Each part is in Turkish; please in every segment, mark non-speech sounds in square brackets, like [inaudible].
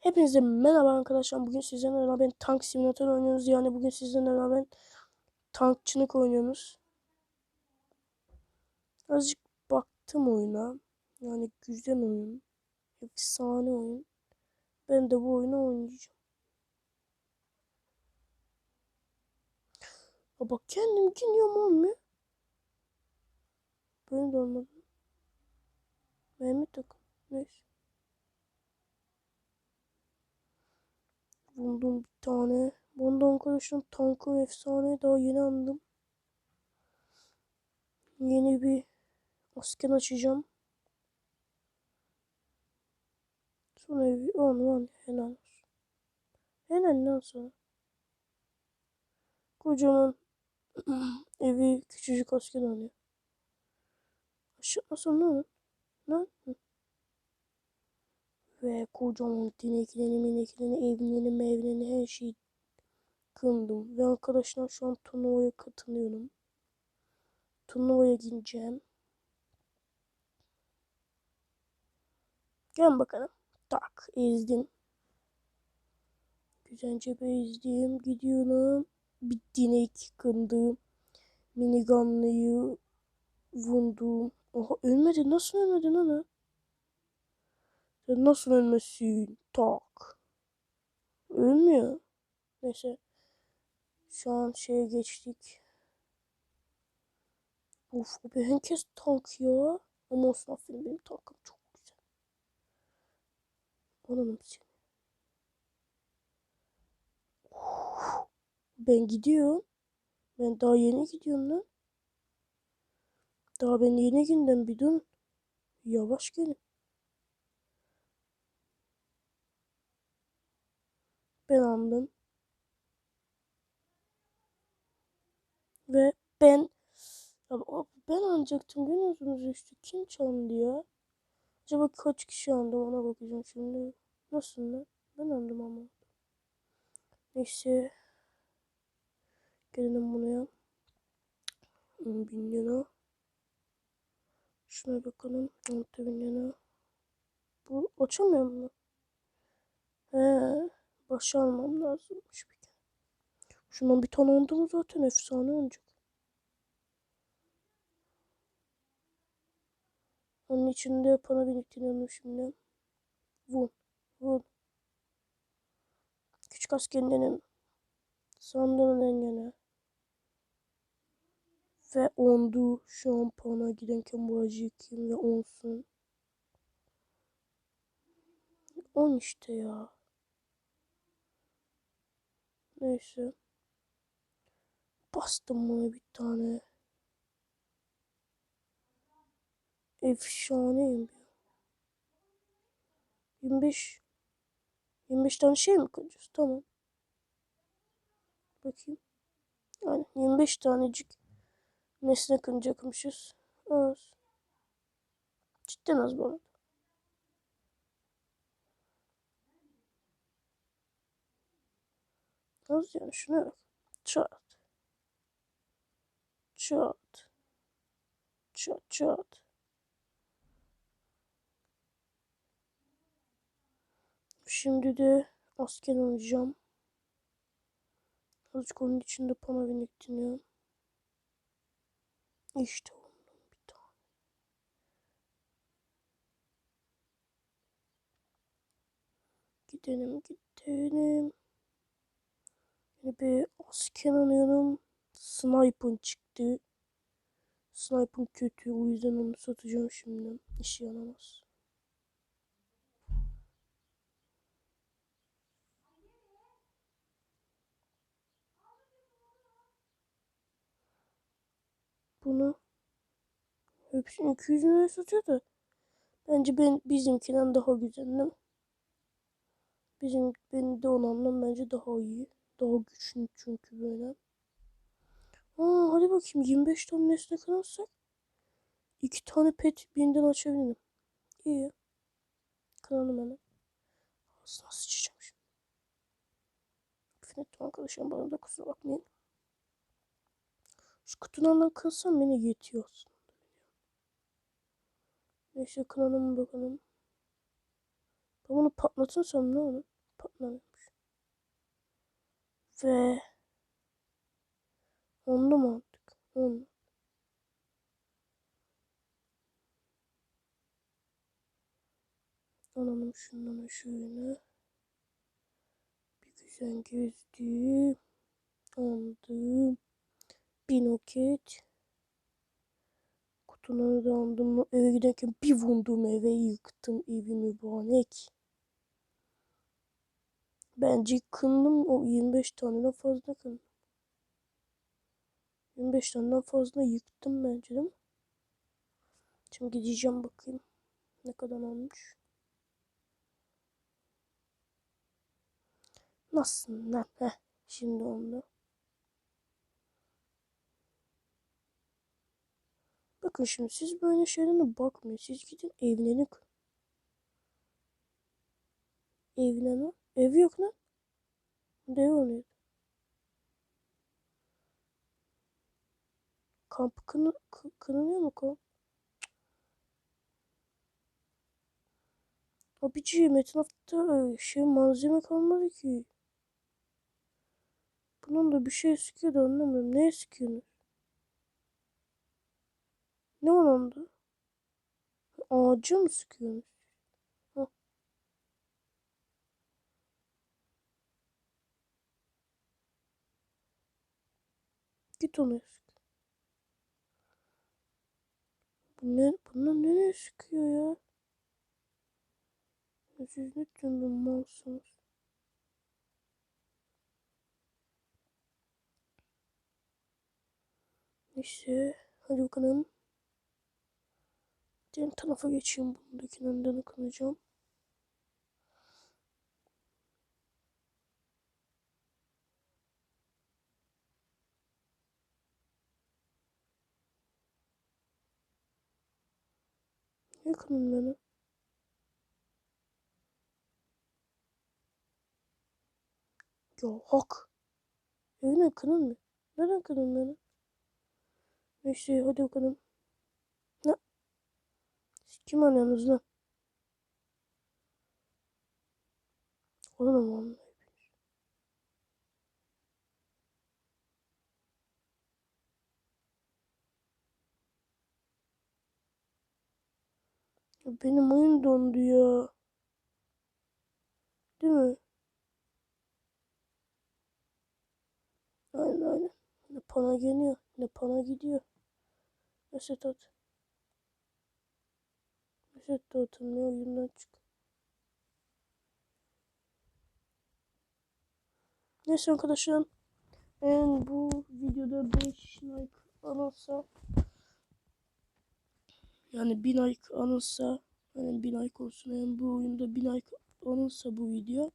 Hepinize merhaba arkadaşlar. Bugün sizlerle beraber tank simülatör oynuyoruz. Yani bugün sizlerle beraber tankçılık oynuyoruz. Azıcık baktım oyuna. Yani güzel oyun. Efsane oyun. Ben de bu oyunu oynayacağım. Ya bak kendim gidiyorum olmuyor. Böyle de olmadı. Mehmet takım. Neyse. Buldum bir tane. Bunda arkadaşım tankı efsane daha yeni anladım. Yeni bir asker açacağım. Sonra evi on on helal olsun. Helal lan sana. Kocaman [clears throat] evi küçücük asker alıyor. Aşağı nasıl lan? Lan? Ve kocaman dineklerini mineklerini evlerini mevlerini her şeyi kındım. Ve arkadaşlar şu an turnuvaya katılıyorum. Turnuvaya gideceğim. Gel bakalım. Tak ezdim. Güzelce bezdim. Gidiyorum. Bir dinek kındım. Minigunlıyı vurdum. Oha ölmedi. Nasıl ölmedi lan nasıl ölmesin? Tak. Ölmüyor. Neyse. Şu an şeye geçtik. Of o bir herkes tank ya. Ama olsun aferin benim tankım çok güzel. Anladım seni. Uf, Ben gidiyorum. Ben daha yeni gidiyorum lan. Daha ben yeni günden bir durun. Yavaş gelin. Ben aldım. Ve ben ben alacaktım görüyorsunuz işte kim çaldı ya? Acaba kaç kişi aldı ona bakacağım şimdi. Nasıl lan? Ben aldım ama. Neyse. Gelelim buraya. 10 bin lira. Şuna bakalım. 6 bin lira. Bu açılmıyor mu? He. Başa almam lazımmış bir kere. Şundan bir tane aldım zaten efsane olacak. Onun için de para biriktiriyorum şimdi. Vur. Vur. Küçük askerlerin sandığının engine. Ve ondu. Şu an pana giderken bu acıyı kim ve onsun. On işte ya. Neyse. Bastım buna bir tane. Efsaneyim ya. 25 25 tane şey mi koyacağız? Tamam. Bakayım. Yani 25 tanecik nesne kıracakmışız. Az. Cidden az bu arada. Az yani bak. Çat. Çat. Çat çat. Şimdi de asker olacağım. Azıcık onun içinde pana biriktiriyorum. İşte ondan bir tane. Gidelim gidelim. Yine bir asker alıyorum. Sniper çıktı. Sniper kötü. O yüzden onu satacağım şimdi. İşe yaramaz. Bunu hepsini 200 liraya satıyor da bence ben bizimkinden daha güzel değil mi? Bizim benim de olandan bence daha iyi. Daha güçlü çünkü böyle. Aa, hadi bakayım 25 tane nesne kırarsak iki tane pet birinden açabilirim. İyi. Kıralım hemen. Ağzına sıçacağım şimdi. Küfür ettim arkadaşlar bana da kusura bakmayın. Şu kutulardan kırsam beni yetiyor aslında. Neyse kıralım bakalım. Ben bunu patlatırsam ne olur? tıklamıyormuş. Ve onda mı aldık? Onda. Alalım şundan şöyle. Bir güzel gezdim. Aldım. Bir noket. Kutuları da aldım. Eve giderken bir vurdum eve yıktım evi mübarek. Bence kındım o 25 taneden fazla kındım. 25 taneden fazla yıktım bence değil mi? Şimdi gideceğim bakayım ne kadar olmuş. Nasılsın lan? Heh, şimdi onda. Bakın şimdi siz böyle şeylerine bakmayın. Siz gidin evlenin. Evlenin. Ev yok lan. Dev oluyor. Kamp kını, kı, kınanıyor mu kamp? Abiciğim etrafta e, şey malzeme kalmadı ki. Bunun da bir şey sıkıyor da anlamıyorum. Neye sıkıyorsunuz? Ne var onda? Ağaca mı sıkıyorsunuz? Git onu sık. Bu ne? Bunlar nereye sıkıyor ya? Siz ne tümbül malsınız? Neyse. Hadi bakalım. Diğer tarafa geçeyim. Bundakinin önden okunacağım. Yakınım beni. Ya hak. Evine kının mı? Neden kının beni? Neyse hadi bakalım. Ne? Kim arıyorsunuz lan? Oğlum Benim oyun dondu ya. Değil mi? Aynen aynen. Ne pana geliyor ne pana gidiyor. Reset at. Reset de atılmıyor oyundan çık. Neyse arkadaşlar. En bu videoda 5 like alırsa yani 1000 like alırsa yani 1000 like olsun yani bu oyunda 1000 like alırsa bu video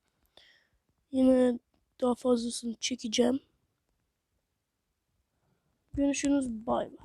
yine daha fazlasını çekeceğim. Görüşürüz bay bay.